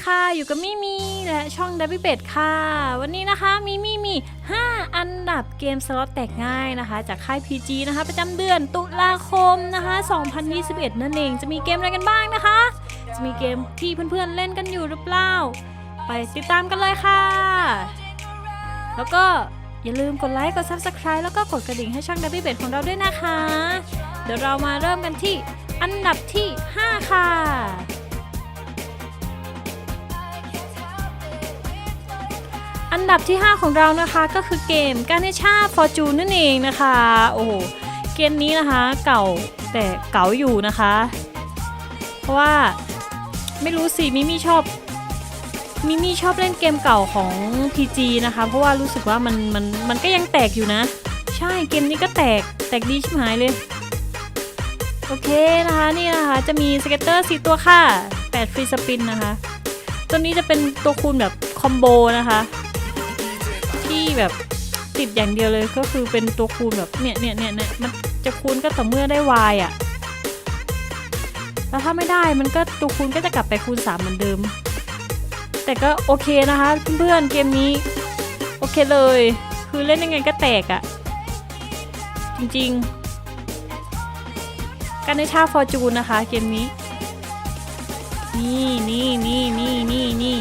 ีค่ะ อยู่กับมิมีและช่องดับบิเบตค่ะ วันนี้นะคะมิมีมี 5 อันดับเกมสล็อตแตกง่ายนะคะ จากค่าย PG นะคะ ประจำเดือนตุลาคมนะคะ 2021 นั่นเอง จะมีเกมอะไรกันบ้างนะคะ จะมีเกมที่เพื่อนๆเล่นกันอยู่หรือเปล่า ไปติดตามกันเลยค่ะ แล้วก็อย่าลืมกดไลค์ กด Subscribe แล้วก็กดกระดิ่งให้ช่องดับบิเบตของเราด้วยนะคะ เดี๋ยวเรามาเริ่มกันที่อันดับที่ 5 ค่ะ อันดับที่ 5 ของเรานะคะก็คือเกมการเนชาฟอร์จูนนั่นเองนะคะ โอ้โห เกมนี้นะคะเก่าแต่เก่าอยู่นะคะ เพราะว่าไม่รู้สิมิมี่ชอบมิมี่ชอบเล่นเกมเก่าของ PG นะคะ เพราะว่ารู้สึกว่ามันมันมันก็ยังแตกอยู่นะ ใช่เกมนี้ก็แตกแตกดีชิบหายเลย โอเคนะคะนี่นะคะจะมีสเก็ตเตอร์4ตัวค่ะ 8 ฟรีสปินนะคะ ตัวนี้จะเป็นตัวคูณแบบคอมโบนะคะ ที่แบบติดอย่างเดียวเลยก็คือเป็นตัวคูณแบบเนี่ยเนี่ยเนี่ยเนี่ยมันจะคูณก็ต่อเมื่อได้ y อะแล้วถ้าไม่ได้มันก็ตัวคูณก็จะกลับไปคูณ 3 เหมือนเดิม แต่ก็โอเคนะคะเพื่อนๆเกมนี้โอเคเลย คือเล่นยังไงก็แตกอะ จริงๆ การในชาฟอร์จูนนะคะเกมนี้ นี่นี่นี่นี่นี่นี่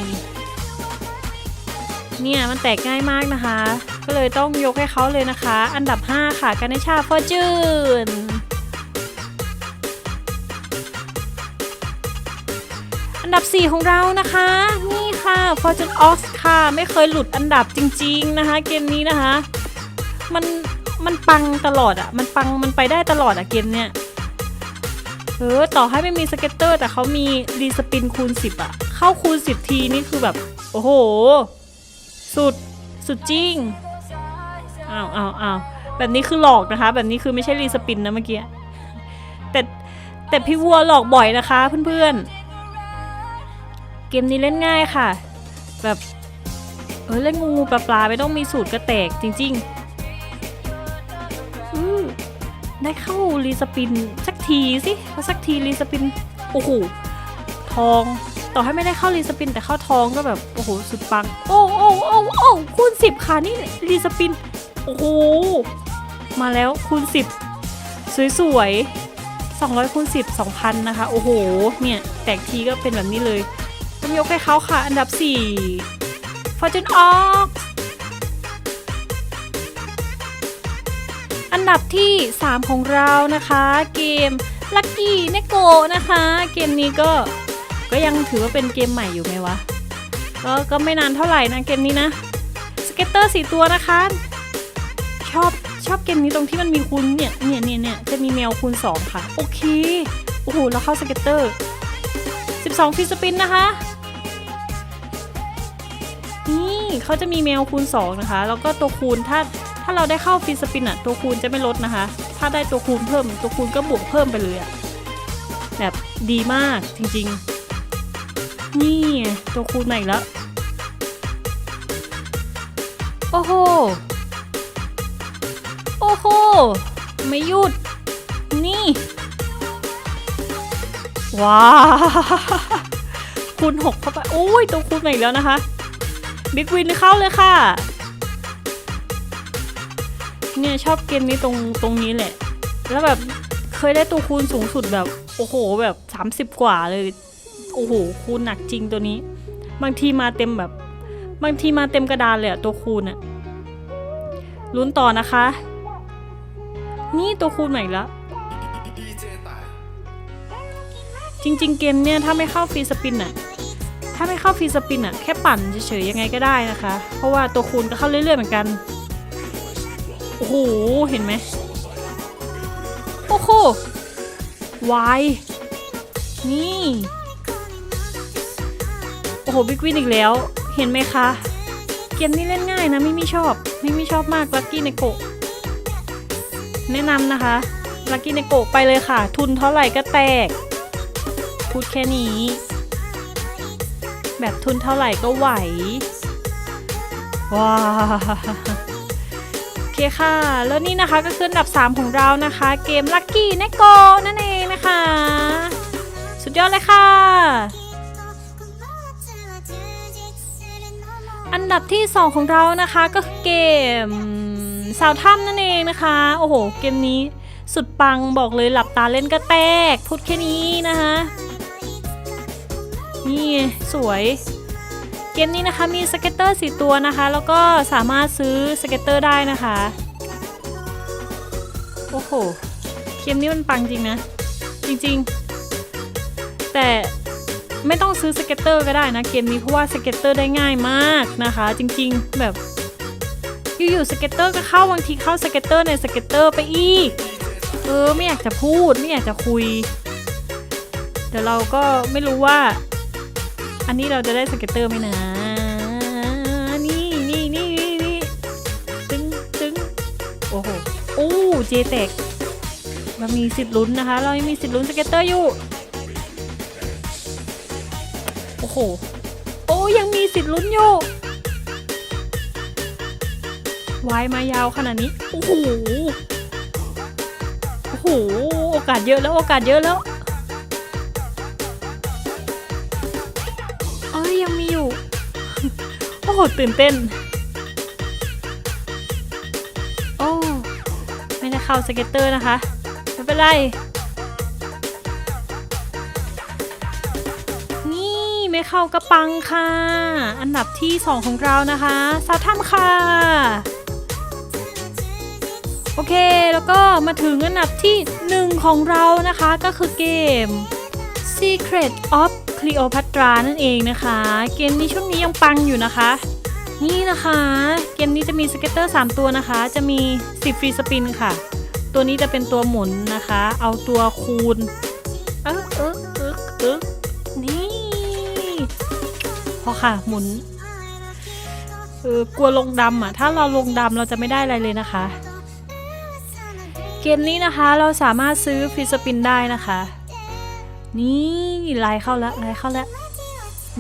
เนี่ยมันแตกง่ายมากนะคะ ก็เลยต้องยกให้เขาเลยนะคะ อันดับ 5 ค่ะการในชาฟอร์จูนอันดับ 4 ของเรานะคะ นี่ค่ะ Fortune Ox ค่ะ ไม่เคยหลุดอันดับจริง ๆนะคะ เกมนี้นะคะ มันมันปังตลอดอะมันปังมันไปได้ตลอดอะเกมเนี้ยเออต่อให้ไม่มีสเก็ตเตอร์ แต่เขามีรีสปินคูณ 10อะเข้าคูณ 10 ทีนี่คือแบบ โอ้โห สุด สุดจริง อ้าวอ้าวอ้าวแบบนี้คือหลอกนะคะ แบบนี้คือไม่ใช่รีสปินนะเมื่อกี้ แต่แต่พี่วัวหลอกบ่อยนะคะเพื่อนๆ เกมนี้เล่นง่ายค่ะ แบบเออเล่นงูงูปลาปลาไม่ต้องมีสูตรกระแตกจริงๆอได้เข้ารีสปินสักทีสิสักทีรีสปิน โอ้โห ทอง ต่อให้ไม่ได้เข้ารีสปินแต่เข้าทองก็แบบ โอ้โห สุดปัง โอ้ โอ้โอ้คูณสิบค่ะนี่รีสปิน โอ้โห มาแล้วคูณสิบสวยๆ200คูณ10 2,000นะคะ โอ้โห เนี่ย แตกทีก็เป็นแบบนี้เลยต้องยกให้เขาค่ะ อันดับ4 Fortune Ox อันดับที่ 3 ของเรานะคะ เกม Lucky n e g o นะคะ เกมนี้ก็ก็ยังถือว่าเป็นเกมใหม่อยู่ไหมวะ ก็ก็ไม่นานเท่าไหร่นะเกมนี้นะ สเก็ตเตอร์สีตัวนะคะ ชอบชอบเกมนี้ตรงที่มันมีคูณเนี่ยเนี่ยเนี่ยเนี่ยจะมีแมวคูณ 2 ค่ะ โอเค โอ้โหแล้วเข้าสเก็ตเตอร์ 12ฟีสปินนะคะนี่เขาจะมีแมวคูณ 2 นะคะ แล้วก็ตัวคูณถ้าถ้าเราได้เข้าฟรีสปินอะตัวคูณจะไม่ลดนะคะ ถ้าได้ตัวคูณเพิ่ม ตัวคูณก็บวกเพิ่มไปเลยอะแบบดีมากจริงๆ นี่ตัวคูณมาอีกแล้ว โอ้โห โอ้โห ไม่หยุด นี่ ว้าคูณหกเข้าไปโอ้ยตัวคูณมาอีกแล้วนะคะ บิ๊กวินเข้าเลยค่ะ เนี่ยชอบเกมนี้ตรงตรงนี้แหละ แล้วแบบเคยได้ตัวคูณสูงสุดแบบ โอ้โห แบบ 30 กว่าเลย อ้โหคูณหนักจริงตัวนี้ บางทีมาเต็มแบบ บางทีมาเต็มกระดานเลยอะตัวคูณอะลุ้นต่อนะคะ นี่ตัวคูณใหม่ล้วจริง ๆ เกมเนี่ยถ้าไม่เข้าฟรีสปินอะถ้าไม่เข้าฟรีสปินอะแค่ปั่นเฉยๆยังไงก็ได้นะคะ เพราะว่าตัวคูณก็เข้าเรื่อยๆเหมือนกัน โอ้โห เห็นไหมโอ้โหวายนี่ อ้โหบิ๊กวินอีกแล้ว เห็นไหมคะ เกมนี้เล่นง่ายนะไม่มีชอบ ไม่มีชอบมากลักกี้ในโกแนะนำนะคะลักกี้ในโกไปเลยค่ะ ทุนเท่าไหร่ก็แตก พูดแค่นี้ แบบทุนเท่าไหร่ก็ไหว ว้าโอเคค่ะ แล้วนี่นะคะก็คืออันดับ 3 ของเรานะคะ เกม Lucky n e g o นั่นเองนะคะ สุดยอดเลยค่ะ อันดับที่ 2 ของเรานะคะก็คือเกมสาวถ้ำนั่นเองนะคะ โอ้โห เกมนี้สุดปังบอกเลยหลับตาเล่นก็แตก พูดแค่นี้นะคะนี่สวย เกมนี้นะคะมีสเก็ตเตอร์สีตัวนะคะ แล้วก็สามารถซื้อสเก็ตเตอร์ได้นะคะ โอ้โห เกมนี้มันปังจริงนะ จริงๆ แต่ ไม่ต้องซื้อสเก็ตเตอร์ก็ได้นะเกมนี้เพราะว่าสเก็ตเตอร์ได้ง่ายมากนะคะ จริงๆ แบบอยู่ๆสเก็ตเตอร์ก็เข้าบางทีเข้าสเก็ตเตอร์ในสเก็ตเตอร์ไปอีกเออไม่อยากจะพูดไม่อยากจะคุยเดี๋ยวเราก็ไม่รู้ว่า อันนี้เราจะได้สเก็ตเตอร์ไหมนะนี่นี่นี่นี่นี่ตึงตึงโอ้โหโอ้เจแตกเรามีสิทธิ์ลุ้นนะคะ เรายังมีสิทธิ์ลุ้นสเก็ตเตอร์อยู่ โอ้โอ้ยังมีสิทธิ์ลุ้นอยู่วายมายาวขนาดนี้ โอ้โห โอ้โห โอกาสเยอะแล้วโอกาสเยอะแล้ว เอ้ยยังมีอยู่ โอ้โหตื่นเต้น โอ้ ไม่ได้เข้าสเก็ตเตอร์นะคะ ไม่เป็นไร เข้ากระปังค่ะ อันดับที่ 2 ของเรานะคะซาทัมค่ะ โอเคแล้วก็มาถึงอันดับที่ 1 ของเรานะคะก็คือเกม Secret of Cleopatra นั่นเองนะคะ เกมนี้ช่วงนี้ยังปังอยู่นะคะ นี่นะคะ เกมนี้จะมีสเก็ตเตอร์ 3 ตัวนะคะ จะมี 10 ฟรีสปินค่ะ ตัวนี้จะเป็นตัวหมุนนะคะ เอาตัวคูณเออเออเออเออ พอค่ะ หมุนเออกลัวลงดำอะ ถ้าเราลงดำเราจะไม่ได้อะไรเลยนะคะ เกมนี้นะคะเราสามารถซื้อฟรีสปินได้นะคะ นี่ไลน์เข้าแล้วไลน์เข้าแล้ว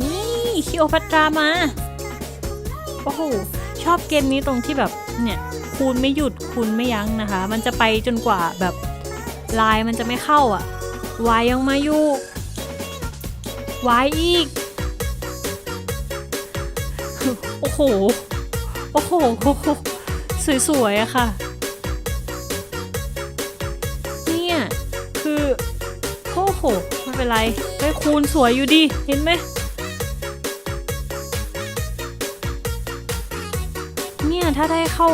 นี่คิโอพัตรามา โอ้โห ชอบเกมนี้ตรงที่แบบเนี่ยคูณไม่หยุดคูณไม่ยั้งนะคะ มันจะไปจนกว่าแบบลายมันจะไม่เข้าอะวายยังมาอยู่วายอีก โอ้โห โอ้โห สวยๆอะค่ะ เนี่ย คือ โอ้โห ไม่เป็นไรได้คูณสวยอยู่ดี เห็นไหม เนี่ย ถ้าได้เข้า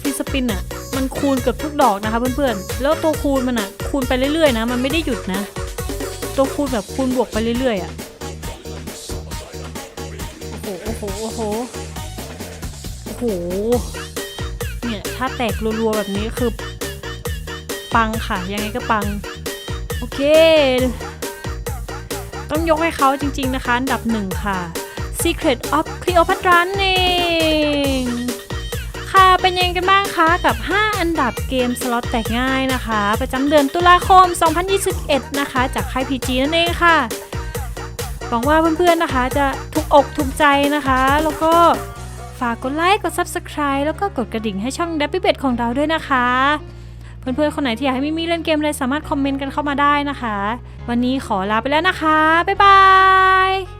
ฟีสปินอะมันคูณเกือบทุกดอกนะคะเพื่อนๆ แล้วตัวคูณมันอะคูณไปเรื่อยๆนะ มันไม่ได้หยุดนะ ตัวคูณแบบคูณบวกไปเรื่อยๆอะ โอ้โหโอ้โหโอ้โหเนี่ยถ้าแตกรัวๆแบบนี้คือปังค่ะ ยังไงก็ปัง โอเค ต้องยกให้เขาจริง ๆ นะคะอันดับหนึ่งค่ะ Secret of Cleopatra นั่นเองค่ะ เป็นยังไงกันบ้างคะกับ 5 อันดับเกมสล็อตแตกง่ายนะคะ ประจำเดือนตุลาคม 2021 นะคะ จากค่าย PG นั่นเองค่ะ หวังว่าเพื่อนๆนะคะ จะถูกอกถูกใจนะคะ แล้วก็ฝากกดไลค์กด Subscribe แล้วก็กดกระดิ่งให้ช่อง d ด b บิเบตของเราด้วยนะคะ เพื่อนๆ คนไหนที่อยากให้มิมี่เล่นเกมอะไรสามารถคอมเมนต์กันเข้ามาได้นะคะ วันนี้ขอลาไปแล้วนะคะ บ๊ายบาย